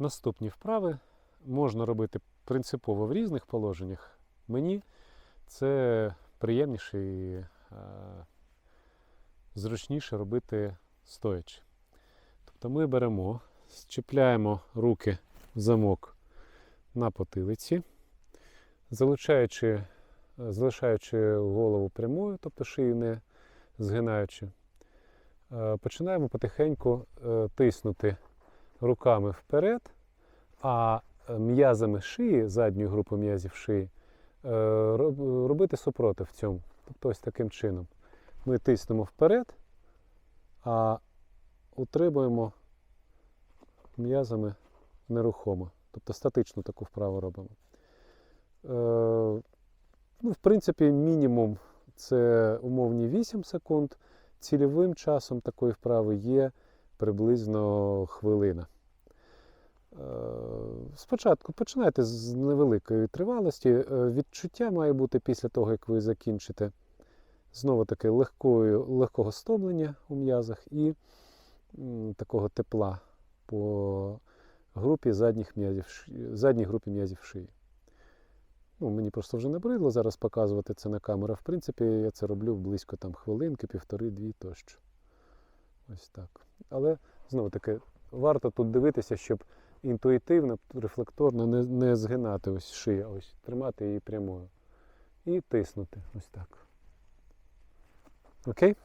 Наступні вправи можна робити принципово в різних положеннях. Мені це приємніше і е, зручніше робити стоячи. Тобто ми беремо, зчіпляємо руки в замок на потилиці, залишаючи, залишаючи голову прямою, тобто шию не згинаючи, е, починаємо потихеньку е, тиснути руками вперед, а е, м'язами шиї, задньої групи м'язів шиї, е, робити супротив цьому. Тобто ось таким чином. Ми тиснемо вперед, а утримуємо м'язами нерухомо. Тобто статичну таку вправу робимо. Е, ну, в принципі, мінімум це умовні 8 секунд. Цільовим часом такої вправи є приблизно хвилина. Е, Спочатку починайте з невеликої тривалості. Е, Відчуття має бути після того, як ви закінчите. Знову таки легкою, легкого стомлення у м'язах і такого тепла по групі задніх м'язів, задній групі м'язів шиї. Ну, мені просто вже набридло зараз показувати це на камеру. В принципі, я це роблю близько там хвилинки, півтори-дві тощо. Ось так. Але знову таки, варто тут дивитися, щоб інтуїтивно, рефлекторно не, не згинати ось шия, ось тримати її прямою. І тиснути ось так. Окей?